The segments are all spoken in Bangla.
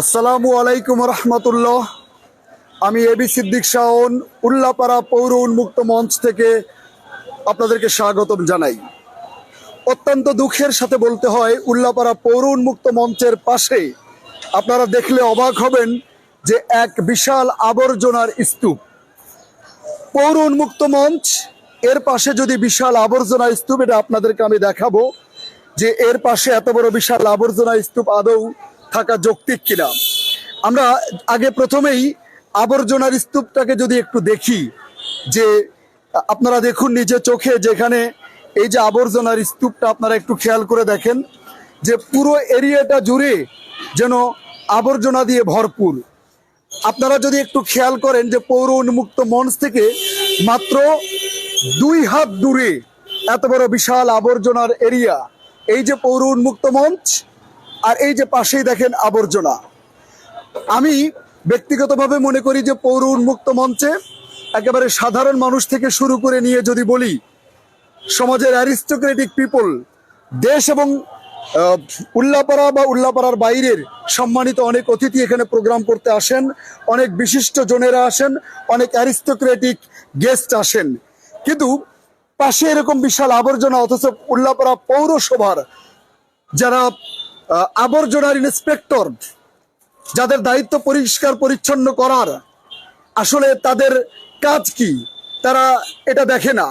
আসসালামু আলাইকুম রহমতুল্লাহ। আমি এবি সিদ্দিক শাওন, উল্লাপাড়া পৌর উন্মুক্ত মঞ্চ থেকে আপনাদেরকে স্বাগতম জানাই। অত্যন্ত দুঃখের সাথে বলতে হয়, উল্লাপাড়া পৌর উন্মুক্ত মঞ্চের পাশে আপনারা দেখলে অবাক হবেন যে এক বিশাল আবর্জনার স্তূপ। পৌর উন্মুক্ত মঞ্চ, এর পাশে যদি বিশাল আবর্জনা স্তূপ, এটা আপনাদেরকে আমি দেখাবো। যে এর পাশে এত বড় বিশাল আবর্জনা স্তূপ আদৌ থাকা যৌক্তিক কিনা? আমরা আগে প্রথমেই আবর্জনার স্তূপটাকে যদি একটু দেখি, যে আপনারা দেখুন নিজে চোখে যেখানে এই যে আবর্জনার স্তূপটা আপনারা একটু খেয়াল করে দেখেন, যে পুরো এরিয়াটা জুড়ে যেন আবর্জনা দিয়ে ভরপুর। আপনারা যদি একটু খেয়াল করেন যে পৌর উন্মুক্ত মঞ্চ থেকে মাত্র দুই হাত দূরে এত বড় বিশাল আবর্জনার এরিয়া এই যে পৌর উন্মুক্ত মঞ্চ আর এই যে পাশেই দেখেন আবর্জনা। আমি ব্যক্তিগতভাবে মনে করি যে পৌর উন্মুক্ত মঞ্চে একেবারে সাধারণ মানুষ থেকে শুরু করে নিয়ে যদি বলি, সমাজের অ্যারিস্টোক্রেটিক পিপল দেশ এবং উল্লাপাড়া বা উল্লাপাড়ার বাইরের সম্মানিত অনেক অতিথি এখানে প্রোগ্রাম করতে আসেন, অনেক বিশিষ্ট জনেরা আসেন, অনেক অ্যারিস্টোক্রেটিক গেস্ট আসেন। কিন্তু পাশে এরকম বিশাল আবর্জনা, অথচ উল্লাপাড়া পৌরসভার যারা আবর্জনার ইন্সপেক্টর যাদের দায়িত্ব পরিষ্কার, পরিচ্ছন্ন করার, আসলে তাদের কাজ কি? তারা এটা দেখে না।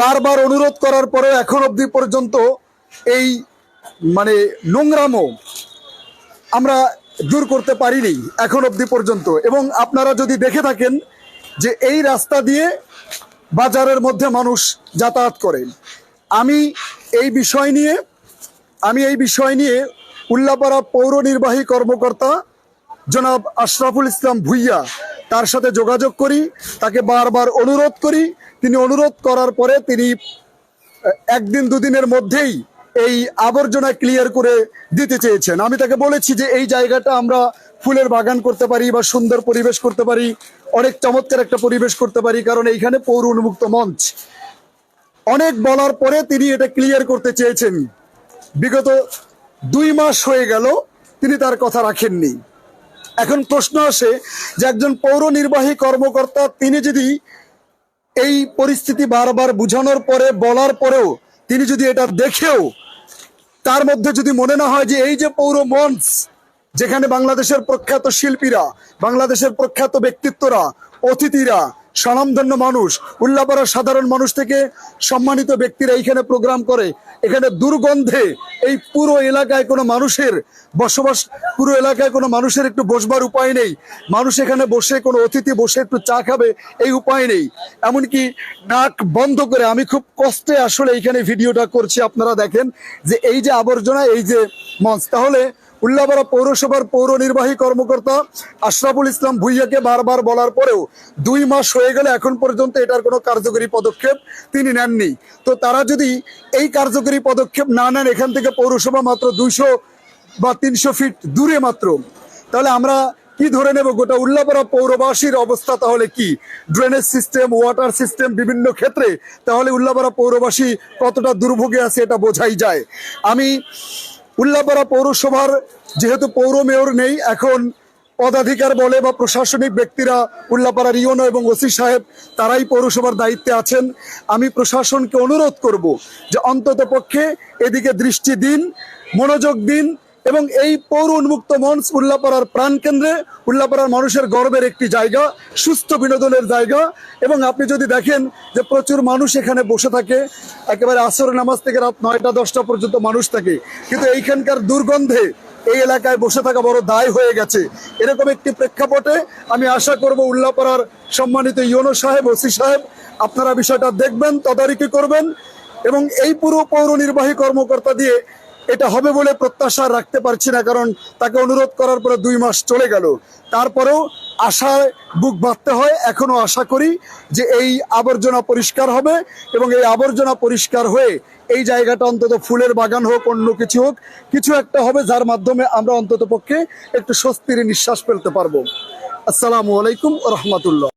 বারবার অনুরোধ করার পরেও এখন অবধি পর্যন্ত এই মানে নোংরামো আমরা দূর করতে পারিনি, এখন অবধি পর্যন্ত। এবং আপনারা যদি দেখে থাকেন যে এই রাস্তা দিয়ে বাজারের মধ্যে মানুষ যাতায়াত করেন। আমি এই বিষয় নিয়ে, আমি এই বিষয় নিয়ে উল্লাপাড়া পৌর নির্বাহী কর্মকর্তা জনাব আশরাফুল ইসলাম ভুইয়া তার সাথে যোগাযোগ করি, তাকে বারবার অনুরোধ করি। তিনি অনুরোধ করার পরে তিনি একদিন দুদিনের মধ্যেই এই আবর্জনা ক্লিয়ার করে দিতে চেয়েছেন। আমি তাকে বলেছি যে এই জায়গাটা আমরা ফুলের বাগান করতে পারি বা সুন্দর পরিবেশ করতে পারি, অনেক চমৎকার একটা পরিবেশ করতে পারি, কারণ এইখানে পৌর উন্মুক্ত মঞ্চ। অনেক বলার পরে তিনি এটা ক্লিয়ার করতে চেয়েছেন। বিগত দুই মাস হয়ে গেল তিনি তার কথা রাখেননি। এখন প্রশ্ন আসে যে একজন পৌর নির্বাহী কর্মকর্তা, তিনি যদি এই পরিস্থিতি বারবার বুঝানোর পরে, বলার পরেও তিনি যদি এটা দেখেও, তার মধ্যে যদি মনে না হয় যে এই যে পৌর মঞ্চ যেখানে বাংলাদেশের প্রখ্যাত শিল্পীরা, বাংলাদেশের প্রখ্যাত ব্যক্তিত্বরা, অতিথিরা, স্বনামধন্য মানুষ, উল্লাপাড়ার সাধারণ মানুষ থেকে সম্মানিত ব্যক্তিরা এইখানে প্রোগ্রাম করে। এখানে দুর্গন্ধে এই পুরো এলাকায় কোনো মানুষের বসবাস, পুরো এলাকায় কোনো মানুষের একটু বসবার উপায় নেই। মানুষ এখানে বসে, কোনো অতিথি বসে একটু চা খাবে, এই উপায় নেই। এমনকি নাক বন্ধ করে, আমি খুব কষ্টে আসলে এইখানে ভিডিওটা করছি, আপনারা দেখেন যে এই যে আবর্জনা, এই যে মঞ্চ, তাহলে উল্লাপাড়া পৌরসভার পৌর নির্বাহী কর্মকর্তা আশরাফুল ইসলাম ভুইয়াকে বারবার বলার পরেও দুই মাস হয়ে গেলে এখন পর্যন্ত এটার কোনো কার্যকরী পদক্ষেপ তিনি নেননি। তো তারা যদি এই কার্যকরী পদক্ষেপ না নেন, এখান থেকে পৌরসভা মাত্র দুইশো বা তিনশো ফিট দূরে মাত্র। তাহলে আমরা কি ধরে নেব? গোটা উল্লাপাড়া পৌরবাসীর অবস্থা তাহলে কি? ড্রেনেজ সিস্টেম, ওয়াটার সিস্টেম বিভিন্ন ক্ষেত্রে তাহলে উল্লাপাড়া পৌরবাসী কতটা দুর্ভোগে আছে এটা বোঝাই যায়। আমি উল্লাপাড়া পৌরসভার যেহেতু পৌর মেয়র নেই, এখন পদাধিকার বলে বা প্রশাসনিক ব্যক্তিরা উল্লাপাড়ার ইওনো এবং ওসি সাহেব, তারাই পৌরসভার দায়িত্বে আছেন। আমি প্রশাসনকে অনুরোধ করব যে অন্তত পক্ষে এদিকে দৃষ্টি দিন, মনোযোগ দিন এবং এই পৌর উন্মুক্ত মঞ্চ উল্লাপাড়ার প্রাণকেন্দ্রে উল্লাপাড়ার মানুষের গর্বের একটি জায়গা, সুস্থ বিনোদনের জায়গা। এবং আপনি যদি দেখেন যে প্রচুর মানুষ এখানে বসে থাকে, একেবারে আসর নামাজ থেকে রাত নয়টা, দশটা পর্যন্ত মানুষ থাকে, কিন্তু এইখানকার দুর্গন্ধে এই এলাকায় বসে থাকা বড় দায় হয়ে গেছে। এরকম একটি প্রেক্ষাপটে আমি আশা করব উল্লাপাড়ার সম্মানিত ইউনো সাহেব, ওসি সাহেব, আপনারা বিষয়টা দেখবেন, তদারকি করবেন। এবং এই পুরো পৌর নির্বাহী কর্মকর্তা দিয়ে এটা হবে বলে প্রত্যাশা রাখতে পারছি না, কারণ তাকে অনুরোধ করার পরে দুই মাস চলে গেল। তারপরেও আশায় বুক বাঁধতে হয়, এখনও আশা করি যে এই আবর্জনা পরিষ্কার হবে এবং এই আবর্জনা পরিষ্কার হয়ে এই জায়গাটা অন্তত ফুলের বাগান হোক, অন্য কিছু হোক, কিছু একটা হবে যার মাধ্যমে আমরা অন্তত পক্ষে একটু স্বস্তির নিঃশ্বাস ফেলতে পারব। আসসালামু আলাইকুম রহমতুল্লাহ।